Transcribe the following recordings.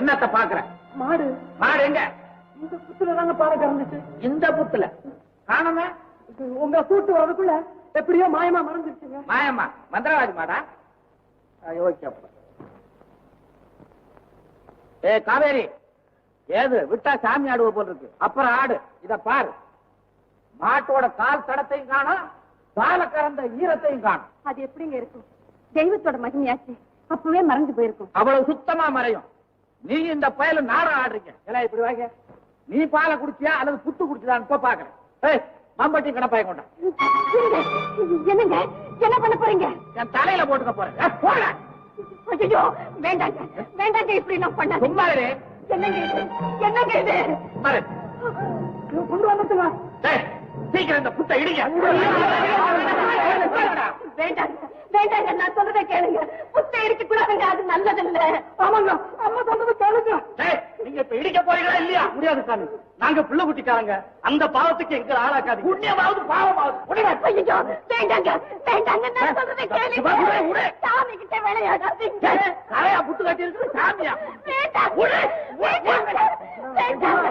என்னத்த பாக்குற? மாடு. மாடு எங்க? இந்த புத்துல தாங்க பாறை கறந்துச்சு. இந்த புத்துல? காணுமே. உங்க கூட்டு வரதுக்குள்ள எப்படியோ மாயமா மறந்துருச்சுங்க மாயம்மா. மந்திரவாதி மாடா. ஓகே ஏ காவேரி. ஏது? விட்டா சாமி ஆடுவ போல் இருக்கு அப்புறம் ஆடு. இத பாரு. மாட்டோட கால் தடத்தையும் காணும் கால கறந்த ஈரத்தையும் காணும் அது எப்படிங்க இருக்கும்? தெய்வத்தோட மகிமையாச்சு. அப்பவே மறந்து போயிருக்கும். அவ்வளவு சுத்தமா மறையும். நீ இந்த பயல நாடகம் ஆடுறீங்க. எல்லாம் இப்படி வாங்க. நீ பாலை குடிச்சியா அல்லது புட்டு குடிச்சதான்னு இப்ப பாக்குறேன் ஏய் மம்பட்டி கடப்பாய கொண்டா. என்னங்க? என்ன பண்ண போறீங்க? என் தலையில போட்டுக்க போறேன். போடா. ஐயோ வேண்டாங்க. வேண்டாங்க இப்படி நான் பண்ண. சும்மா இரு. என்னங்க இது? என்னங்க இது. கொண்டு வந்துட்டுங்க சீக்கிரம் இந்த புட்டை இடிங்க. வேண்டாங்க வேண்டாங்க நான் சொல்றதை கேளுங்க. புத்த இருக்க கூடாதுங்க அது நல்லதில்ல. ஆமாங்க. அம்மா சொன்னது கேளுங்க. நீங்க இப்ப இடிக்க போறீங்களா இல்லையா? முடியாது சாமி. நாங்க பிள்ளை குட்டிக்காரங்க. அந்த பாவத்துக்கு எங்க ஆளாக்காது புண்ணியமாவது பாவமாவது. வேண்டாங்க வேண்டாங்க நான் சொல்றதை கேளுங்க. சாமி கிட்ட விளையாடாதீங்க. கரையா புட்டு கட்டி இருக்குது சாமியா? வேண்டாங்க விடு. வேண்டாங்க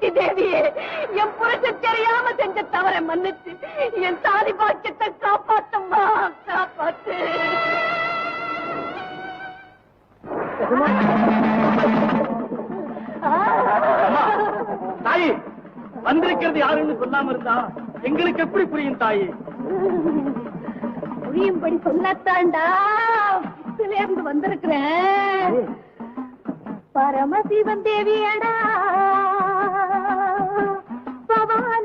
சிவசக்தி தேவியே என் புருஷன் தெரியாம செஞ்ச தவறை மன்னிச்சு என் தாலி பாக்கியத்தை காப்பாத்தம்மா காப்பாத்து. தாயி வந்திருக்கிறது யாருன்னு சொல்லாம இருந்தா எங்களுக்கு எப்படி புரியும் தாயி? புரியும்படி சொல்லத்தாண்டா இருந்து வந்திருக்கிறேன். பரமசிவன் தேவியடா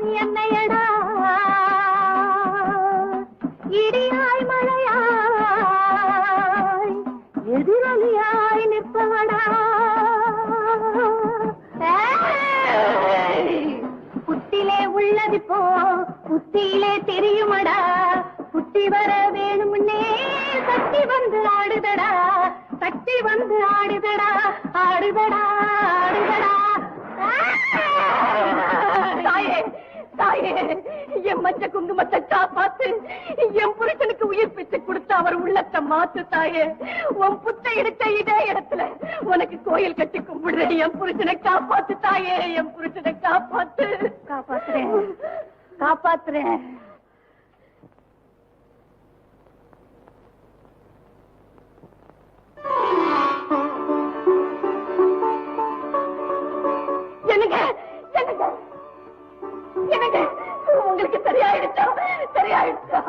பவானி அன்னையடா இடியாய் மழையாய் எதிரொலியாய் நிற்பவடா? ஏய்! புத்திலே உள்ளது போ புத்தியிலே தெரியுமடா? புத்தி வர வேணும்னே சக்தி வந்து ஆடுதடா சக்தி வந்து ஆடுதடா ஆடுதடா ஆடுதடா. தாயே தாயே. என் மஞ்ச குங்குமத்தை காப்பாத்து. என் புருஷனுக்கு உயிர் பிச்சு கொடுத்து அவர் உள்ளத்தை மாத்து தாயே. உன் புத்த எடுத்த இதே இடத்துல உனக்கு கோயில் கட்டி கும்பிடுறேன் என் புருஷனை காப்பாத்து தாயே. என் புருஷனை காப்பாத்து. காப்பாத்துறேன். காப்பாத்துறேன். என்னங்க? என்னங்க உங்களுக்கு சரியாயிடுச்சா? சரியாயிடுச்சா?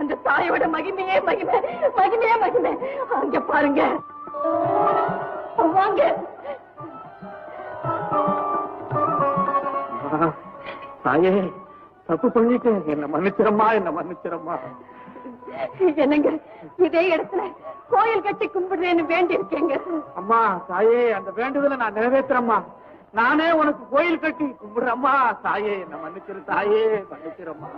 அந்த தாயோட மகிமையே மகிமை. மகிமையே மகிமை. அங்க பாருங்க. வாங்க. தாயே தப்பு பண்ணிட்டேன் என்ன மன்னிச்சிரம்மா என்ன மன்னிச்சிரம்மா என்னங்க? இதே இடத்துல கோயில் கட்டி கும்பிடுறேன்னு வேண்டி இருக்கேங்க அம்மா தாயே அந்த வேண்டுதலை நான் நிறைவேற்றுறேம்மா. நானே உனக்கு கோயில் கட்டி கும்பிடுறம்மா. தாயே என்ன மன்னிச்சிரு தாயே மன்னிச்சிரம்மா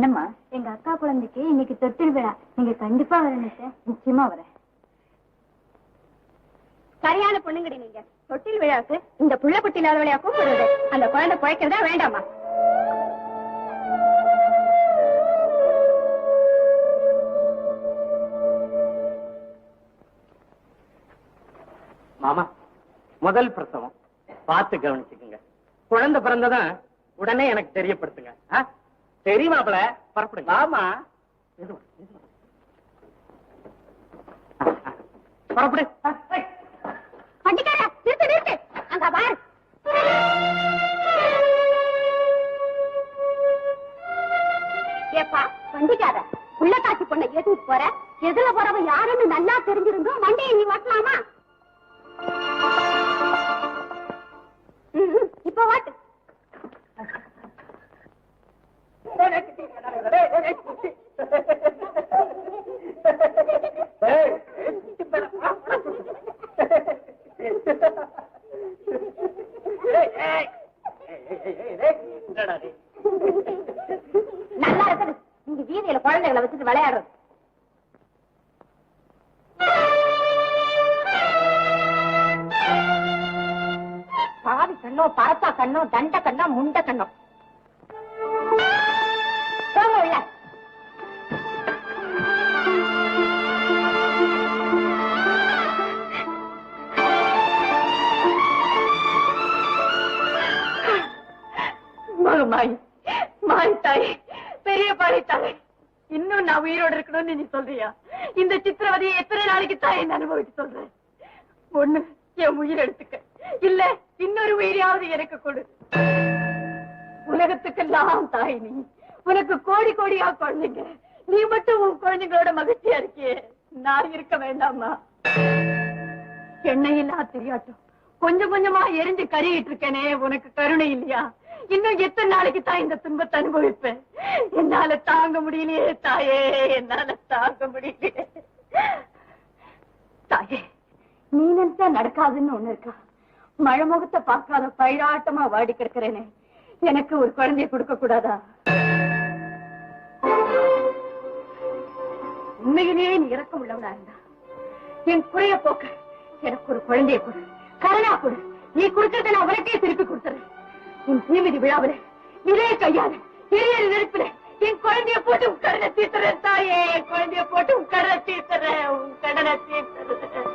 என்னம்மா? எங்க அக்கா குழந்தைக்கு இன்னைக்கு தொட்டில் விழா. நீங்க கண்டிப்பா வரணும் சார் நிச்சயமா வரேன். சரியான பொண்ணுங்கடி நீங்க. தொட்டில் விழாவுக்கு இந்த புள்ள குட்டி இல்லாத விளையா கூப்பிடுறது. அந்த குழந்தை குழைக்கிறதா வேண்டாமா? மாமா முதல் பிரசவம். பார்த்து கவனிச்சுக்குங்க. குழந்தை பிறந்ததும் உடனே எனக்கு தெரியப்படுத்துங்க. மாப்பிள பரப்படுங்க ஆமா. பரப்படு. வண்டிக்கார நிறுத்து நிறுத்து. அங்க பாரு. ஏப்பா வண்டிக்கார உள்ள காட்சி பொண்ணை ஏத்திட்டு போற? எதுல போறவன் யாருன்னு நல்லா தெரிஞ்சிருந்தோம் வண்டியை நீ ஓட்டலாமா? நல்லா இருக்குது. நீங்க வீதியில குழந்தைகளை வச்சுட்டு விளையாடுறது. பாவி கண்ணோ பரப்பா கண்ணோ தண்ட கண்ணோ முண்ட கண்ணோ இருக்கணும்னு நீ சொல்றியா? இந்த சித்திரவதையை எத்தனை நாளைக்கு தாய் என்ன அனுபவிக்க சொல்றேன்? ஒண்ணு என் உயிர் எடுத்துக்க. இல்ல இன்னொரு உயிரையாவது எனக்கு கொடு. உலகத்துக்கெல்லாம் தாய் நீ. உனக்கு கோடி கோடியா குழந்தைங்க. நீ மட்டும் உன் குழந்தைங்களோட மகிழ்ச்சியா இருக்கியே? நான் இருக்க வேண்டாமா எண்ணெயில்லா தெரியாட்டும். கொஞ்சம் கொஞ்சமா எரிஞ்சு கருகிட்டு இருக்கேனே உனக்கு கருணை இல்லையா? இன்னும் எத்தனை நாளைக்கு தான் இந்த துன்பத்தை அனுபவிப்பேன்? என்னால தாங்க முடியலையே தாயே என்னால தாங்க முடியலையே. தாயே நீ நினைச்சா நடக்காதுன்னு ஒண்ணு இருக்கா? மழை முகத்தை பார்க்காத பயிராட்டமா வாடி கிடக்கிறேனே. எனக்கு ஒரு குழந்தைய கொடுக்க கூடாதா? உண்மையிலேயே நீ இறக்கம் உள்ளவனா இருந்தா. என் குறைய போக்க எனக்கு ஒரு குழந்தைய கொடு. கருணா கொடு. நீ கொடுக்கறத நான் உனக்கே திருப்பி கொடுத்துறேன். உன் தீமிதி விழாவில இதே கையால பெரிய நெருப்பில என் குழந்தைய போட்டு உன் கடனை தீர்த்துறேன் தாயே. என் குழந்தைய போட்டு உன் கடனை தீர்த்துறேன் உன் கடனை தீர்த்துறேன்.